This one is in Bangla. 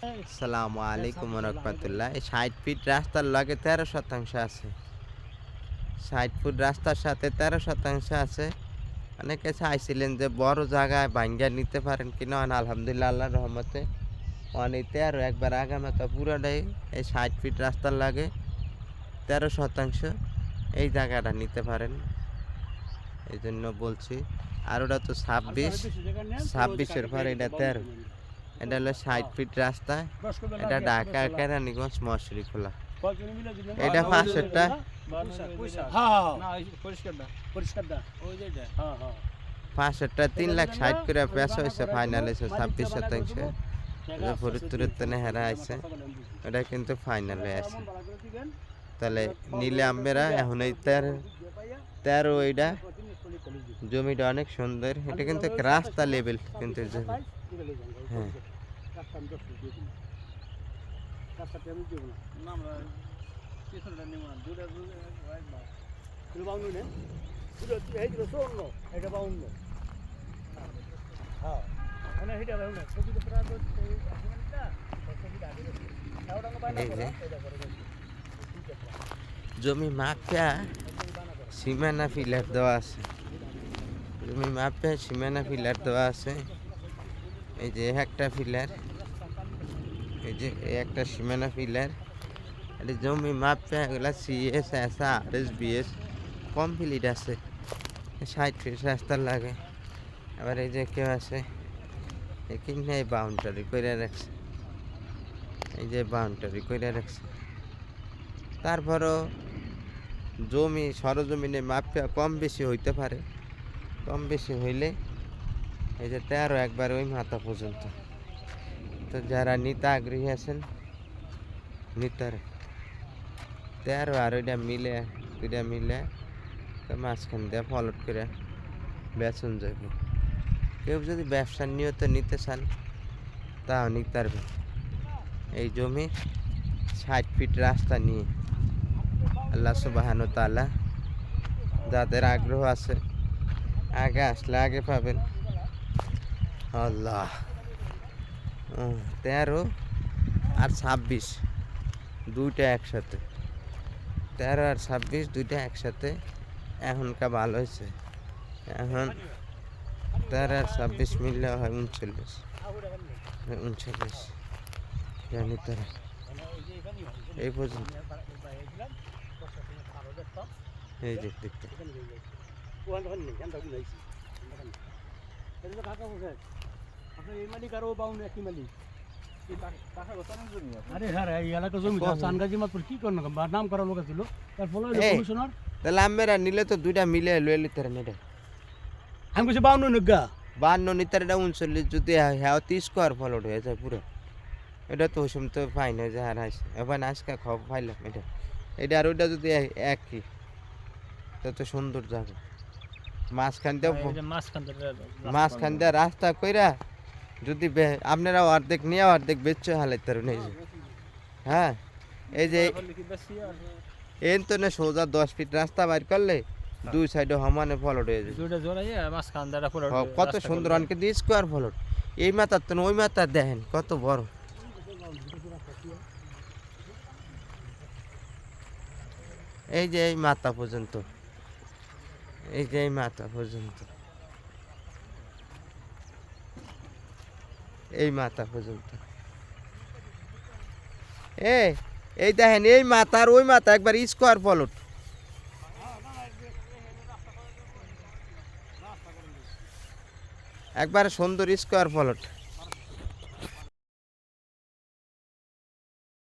সালামু আলাইকুম রহমতুল্লাহ। এই ষাট ফিট রাস্তার লগে তেরো শতাংশ আছে। ষাট ফুট রাস্তার সাথে তেরো শতাংশ আছে। অনেকে চাইছিলেন যে বড় জায়গায় ভাঙ্গা নিতে পারেন কিনা আলহামদুলিল্লাহ আল্লাহ রহমতে অনেক তেরো একবার আগামাতা পুরোটাই এই ষাট ফিট রাস্তার লাগে তেরো শতাংশ এই জায়গাটা নিতে পারেন। এই জন্য বলছি আর ওটা তো ছাব্বিশ ছাব্বিশের পর এটা তেরো। এটা হলো ষাট ফিট রাস্তা, এটা ঢাকা কেরানীগঞ্জ মশরি খোলা। এটা পাঁচশোটা। পাঁচশোটা তিন লাখ ষাট করে পেশ হয়েছে ফাইনাল হয়েছে ছাব্বিশ শতাংশ। ফরিদপুরের তেনে হেরা আছে এটা কিন্তু ফাইনালে আছে। তাহলে নীলে আম্বেরা, এখন এই তেরো তেরো এইটা জমিটা অনেক সুন্দর। এটা কিন্তু রাস্তা লেভেল কিন্তু হ্যাঁ। জমি মাপা সীমানা ফিলার দেওয়া আছে। জমি মাপা সীমানা ফিলার দেওয়া আছে। এই যে একটা ফিলার এই যে এই একটা সীমানা ফিলার এটা জমি মাপা এগুলা CS S R S BS complete আছে। ষাট ফিট রাস্তা লাগে। আবার এই যে কেউ আছে এখানে বাউন্ডারি করে রাখছে। এই যে বাউন্ডারি করে রাখছে। তারপরও জমি, সরজমিনে মাপা কম বেশি হইতে পারে। কম বেশি হইলে এই যে তেরো একবার ওই মাথা পর্যন্ত। তো যারা নিতে আগ্রহী আছেন, নিতার। তেরো আর ওইটা মিলে, দুইটা মিলে তো মাঝখান দিয়ে ফলট করে বেচন যাবে কেউ যদি ব্যবসা নিয়ত নিতে চান, তাও নিতে পারবে এই জমি ষাট ফিট রাস্তা নিয়ে। আল্লাহ সুবাহানু তালা যাদের আগ্রহ আছে, আগে আসলে আগে পাবেন। আল্লাহ। তেরো আর ছাব্বিশ, দুইটা একসাথে। তেরো আর ছাব্বিশ, দুইটা একসাথে, এখনকার ভালো হয়েছে। এখন তেরো আর ছাব্বিশ মিললে হয় উনচল্লিশ। উনচল্লিশ। জানি তারা। এই পর্যন্ত। এই যে দেখতে। আরে হ্যাঁ রে, এই এলাকা জমি কম। চানগাজি মাত্র কি করন নাম করার লোক ছিল তার ফলে এই। কমিশনার তাহলে আমরা নিলে তো দুইটা মিলে লয়ে লিতে এটা আমি কিছু বাউন্ন নগা। বান্ন নিতার এটা উনচল্লিশ যদি হ্যাঁ তিরিশ স্কোয়ার ফলট হয়ে যায় পুরো। এটা তো ওসম তো ফাইন হয়ে যায় আর আসে এবার আজকে খাওয়া পাইলাম এটা। এটা আর ওইটা যদি একই তা তো সুন্দর জায়গা মাঝখান দিয়ে মাঝখান দিয়ে রাস্তা কইরা যদি আপনারা অর্ধেক নিয়ে অর্ধেক বেচে হালাইতে পারেন এই যে। হ্যাঁ এই যে এন তো না সোজা দশ ফিট রাস্তা বাইর করলে দুই সাইডে সমানে ফলট হয়ে যায় দুইটা জোড়াই মাঝখান দ্বারা পুরো হ, কত সুন্দর অনেকে দিয়ে স্কোয়ার ফলট এই মাথার তো ওই মাথার দেখেন কত বড়। এই যে এই মাথা পর্যন্ত। এই যে এই মাথা পর্যন্ত। এই মাথা পর্যন্ত। এ, এই দেখেন, এই মাথার ওই মাথা একবার স্কোয়ার ফলট একবার সুন্দর স্কোয়ার ফলট